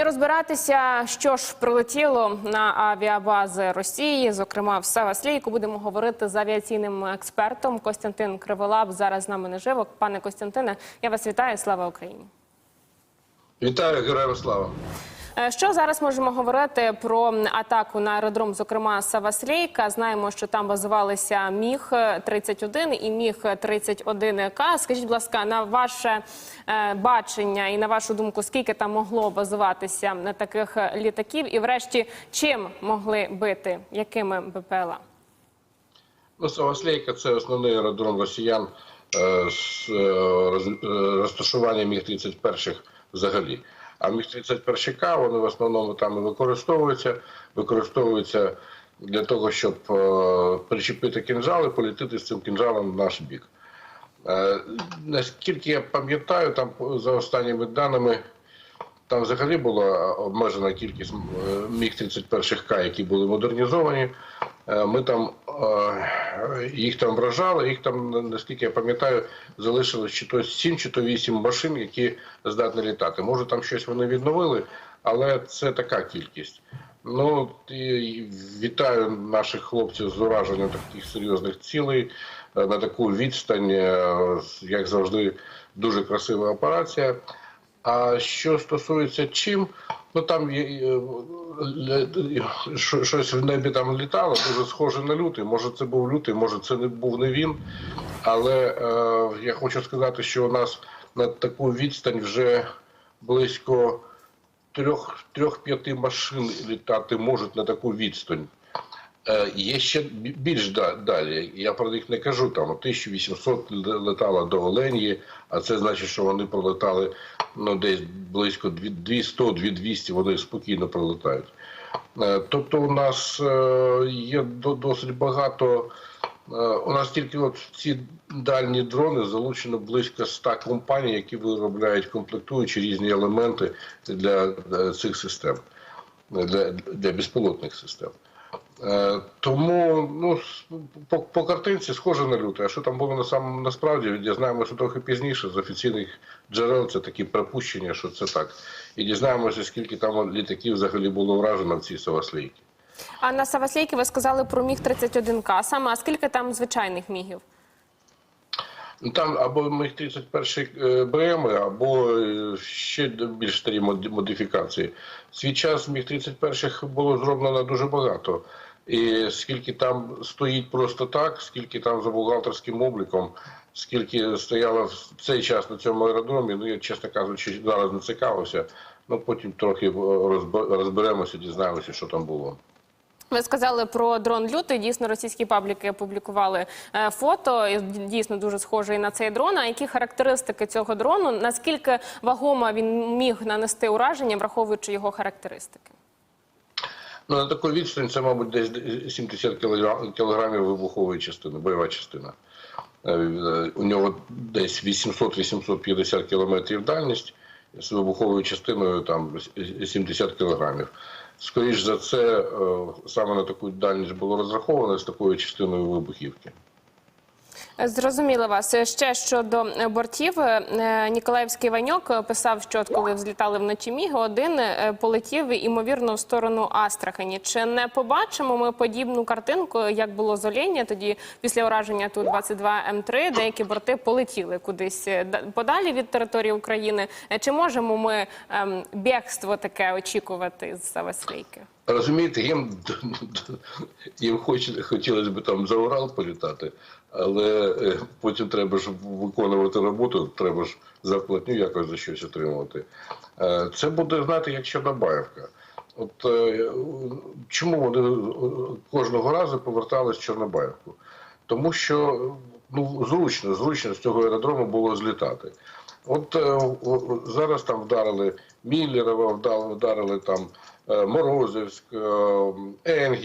І розбиратися, що ж прилетіло на авіабази Росії, зокрема в Севаслійку. будемо говорити з авіаційним експертом Костянтин Криволап. Зараз з нами наживо. Пане Костянтине, я вас вітаю. Слава Україні. Вітаю, героям слава. Е, Що зараз можемо говорити про атаку на аеродром, зокрема Саваслійка? Знаємо, що там базувалися міг 31 і міг 31 к Скажіть, будь ласка, на ваше е, бачення і на вашу думку, скільки там могло базуватися на таких літаків? І, врешті, чим могли бити? Якими БПЛА? Ну, Саваслейка це основний аеродром росіян е, з е, роз- е, розташування Міг-31 взагалі. А Міг-31К вони в основному там і використовуються, використовуються для того, щоб е, причепити кінжал і політити з цим кінжалом в наш бік. Е, Наскільки я пам'ятаю, там за останніми даними Там взагалі була обмежена кількість е, Міг-31К, які були модернізовані. Е, Ми там е, їх там вражали, їх там, наскільки я пам'ятаю, залишилось чи то 7, чи то 8 машин, які здатні літати. Може, там щось вони відновили, але це така кількість. Ну, і вітаю наших хлопців з ураженням таких серйозних цілей е, на таку відстань, е, як завжди, дуже красива операція. А що стосується чим, ну там е, е, щось в небі там літало, дуже схоже на лютий. Може, це був лютий, може, це не був не він. Але е, я хочу сказати, що у нас на таку відстань вже близько трьох- трьох-п'яти машин літати можуть на таку відстань. Е, Є ще більш далі. Я про них не кажу. Там 1800 летало до Оленії, а це значить, що вони пролетали ну, десь близько 200-2200, вони спокійно пролетають. Е, Тобто у нас е, є досить багато. У нас тільки от ці дальні дрони залучено близько 100 компаній, які виробляють комплектуючі різні елементи для цих систем, для, для безпілотних систем. Е, Тому ну, по, по картинці схоже на люте. А що там було на сам, насправді, дізнаємося трохи пізніше з офіційних джерел. Це такі припущення, що це так. І дізнаємося, скільки там літаків взагалі було вражено в цій Саваслійці. А на Саваслійки ви сказали про міг 31 к Саме а скільки там звичайних мігів? Ну, Там або міг 31 БМ, або е, ще більш старі модифікації. Свій час міг 31 було зроблено дуже багато. І скільки там стоїть просто так, скільки там за бухгалтерським обліком, скільки стояло в цей час на цьому аеродромі, ну я чесно кажучи, зараз не цікавився. Ну потім трохи е, розберемося, дізнаємося, що там було. Ви сказали про дрон лютий. Дійсно, російські пабліки опублікували е, фото. Дійсно дуже схожий на цей дрон. А які характеристики цього дрону? Наскільки вагомо він міг нанести ураження, враховуючи його характеристики? Ну, на таку відстань це, мабуть, десь 70 кілограмів вибухової частини, бойова частина. Е, У нього десь 800-850 кілометрів дальність з вибуховою частиною там 70 кілограмів. Скоріш за це, е, саме на таку дальність було розраховано з такою частиною вибухівки. Зрозуміла вас. Ще щодо бортів, Е, Ніколаївський Ваньок писав, що от коли взлітали вночі міги, один е, полетів імовірно в сторону Астрахані. Чи не побачимо ми подібну картинку, як було з Олєння, тоді після ураження ту 22 М3, деякі борти полетіли кудись е, подалі від території України. Чи можемо ми ем, бігство таке очікувати з Саваслійки? Розумієте, їм, їм хоч, хотілося б там за Урал політати, але е, потім треба ж виконувати роботу, треба ж зарплатню якось за щось отримувати. Е, Це буде, знаєте, як Чорнобаївка. От е, чому вони кожного разу повертались в Чорнобаївку? Тому що ну, зручно, зручно з цього аеродрому було злітати. От зараз там вдарили Міллерова, вдарили там Морозівськ, е,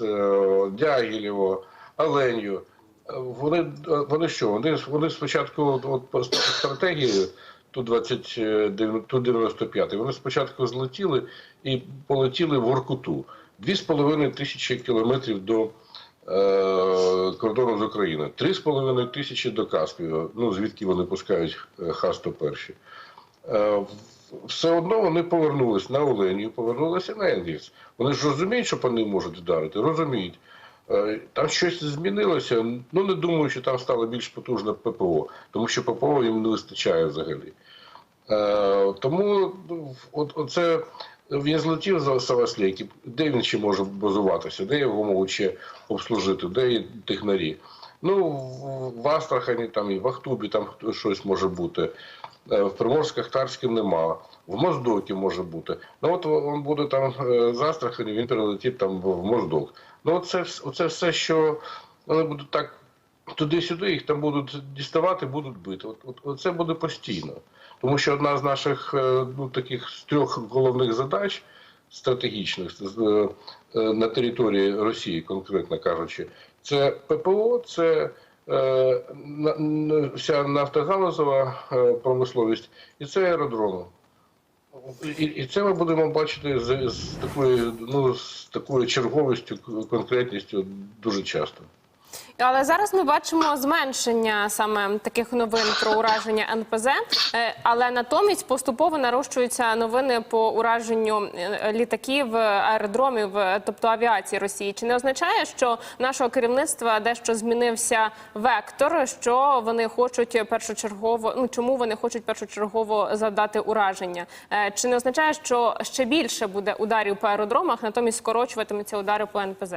е, Дягілєво, Оленю. Е, Вони, е, вони що? Вони, вони спочатку от, от по стратегії Ту-20, Ту-95, вони спочатку злетіли і полетіли в Воркуту. Дві з половиною тисячі кілометрів до е, кордону з Україною. Три з половиною тисячі до Каспію, ну звідки вони пускають е, Х-101. Е, все одно вони повернулись на Оленію, повернулися на Енгельс. Вони ж розуміють, що по ним можуть вдарити, розуміють. Е, Там щось змінилося. Ну не думаю, що там стало більш потужне ППО, тому що ППО їм не вистачає взагалі. Е, тому ну, от, оце він злетів за Саваслейки, де він ще може базуватися, де його можуть ще обслужити, де є технарі. Ну, в- Астрахані там і в Ахтубі там хто- щось може бути. Е, В Приморсько-Ахтарській нема. В Моздокі може бути. Ну от він буде там е, з Астрахані, він перелетить там в Моздок. Ну оце, оце все, що вони будуть так туди-сюди, їх там будуть діставати, будуть бити. От, от, це буде постійно. Тому що одна з наших е, ну, таких з трьох головних задач стратегічних на території Росії, конкретно кажучи, це ППО, це вся нафтогалузова е, промисловість і це аеродроми. І, це ми будемо бачити з такою, ну, з такою черговістю, конкретністю дуже часто. Але зараз ми бачимо зменшення саме таких новин про ураження НПЗ, е, але натомість поступово нарощуються новини по ураженню е, літаків, аеродромів, тобто авіації Росії. Чи не означає, що нашого керівництва дещо змінився вектор, що вони хочуть першочергово, ну чому вони хочуть першочергово завдати ураження? Е, Чи не означає, що ще більше буде ударів по аеродромах, натомість скорочуватимуться удари по НПЗ?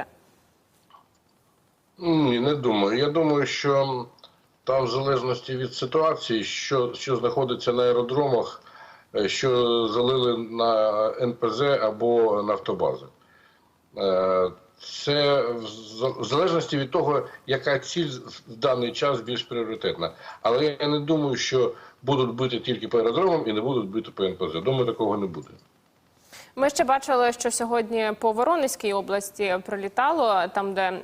Ні, не думаю. Я думаю, що там, в залежності від ситуації, що, що знаходиться на аеродромах, е, що залили на НПЗ або нафтобази. Е, Це в залежності від того, яка ціль в даний час більш пріоритетна. Але я не думаю, що будуть бити тільки по аеродромам і не будуть бити по НПЗ. Думаю, такого не буде. Ми ще бачили, що сьогодні по Воронезькій області прилітало там, де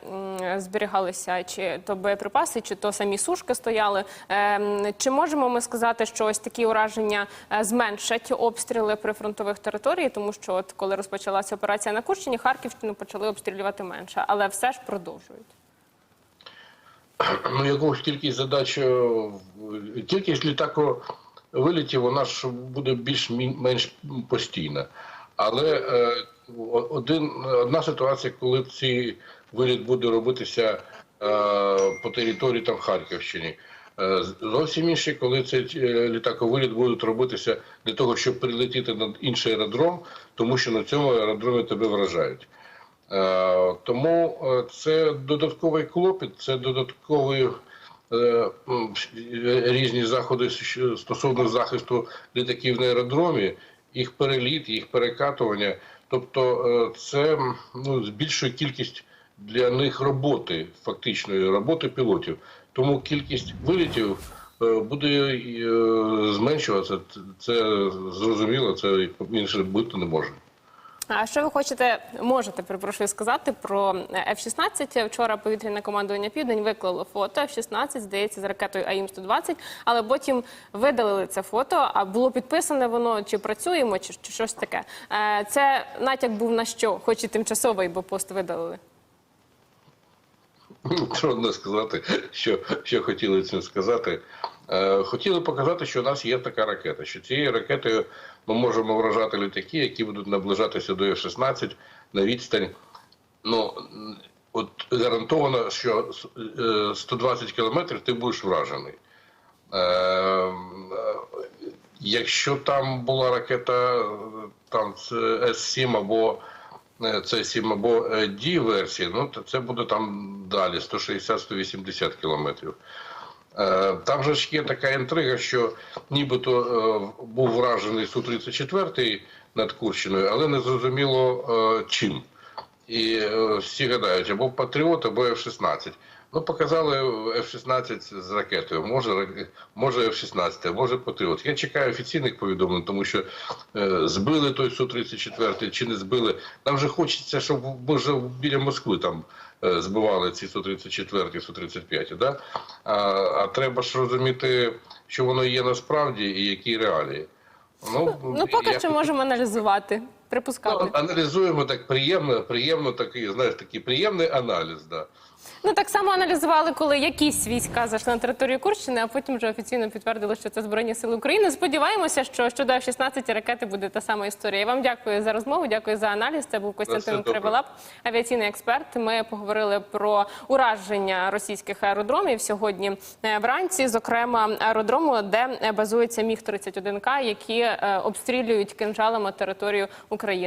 зберігалися чи то боєприпаси, чи то самі сушки стояли. Ем, Чи можемо ми сказати, що ось такі ураження е, зменшать обстріли прифронтових територій, тому що от коли розпочалася операція на Курщині, Харківщину почали обстрілювати менше, але все ж продовжують. ну, якусь кількість задач, е, кількість літако вилітів, вона ж буде більш-менш постійна. Але е, один, одна ситуація, коли цей виліт буде робитися е, по території там Харківщини. Е, Зовсім інше, коли цей літаковиліт будуть робитися для того, щоб прилетіти на інший аеродром, тому що на цьому аеродромі тебе вражають. Тому це додатковий клопіт, це додаткові різні заходи стосовно захисту літаків на аеродромі, їх переліт, їх перекатування. Тобто е, це ну, збільшує кількість для них роботи, фактичної роботи пілотів. Тому кількість вилітів е, буде е, зменшуватися. Це зрозуміло, це інше бути не може. А що ви хочете, можете, перепрошую, сказати про F-16? Вчора повітряне командування Південь виклало фото F-16, здається, з ракетою АІМ-120, але потім видалили це фото, а було підписане воно, чи працюємо, чи, чи щось таке. Е, Це натяк був на що? Хоч і тимчасовий, бо пост видалили. Трудно сказати, що, що хотіли цим сказати. Е, хотіли показати, що у нас є така ракета, що цією ракетою ми можемо вражати літаки, які будуть наближатися до F-16 на відстань. Ну, от гарантовано, що е, 120 кілометрів ти будеш вражений. Е, е, Якщо там була ракета е, там С-7 або е, С-7 або е, D версії, ну то це буде там далі 160-180 кілометрів. Е, Там же ж є така інтрига, що нібито е, був вражений Су-34 над Курщиною, але не зрозуміло е, чим. І всі гадають, або Патріот, або F-16. Ну, показали F-16 з ракетою. Може, може F-16, а може Патріот. Я чекаю офіційних повідомлень, тому що е, збили той Су-34 чи не збили. Нам же хочеться, щоб ми вже біля Москви там збивали ці Су-34, Су-35, да? а, а треба ж розуміти, що воно є насправді і які реалії. Ну, поки я- що можемо аналізувати, припускати. Ну, аналізуємо так приємно, приємно такий, знаєш, такий приємний аналіз, да. Ну так само аналізували, коли якісь війська зайшли на територію Курщини, а потім вже офіційно підтвердили, що це збройні сили України. Сподіваємося, що щодо F-16 ракети буде та сама історія. Я вам дякую за розмову. Дякую за аналіз. Це був Костянтин. Криволап, авіаційний експерт. Ми поговорили про ураження російських аеродромів сьогодні е, вранці, зокрема аеродрому, де базується міг 31 к які е, обстрілюють кинжалами територію України.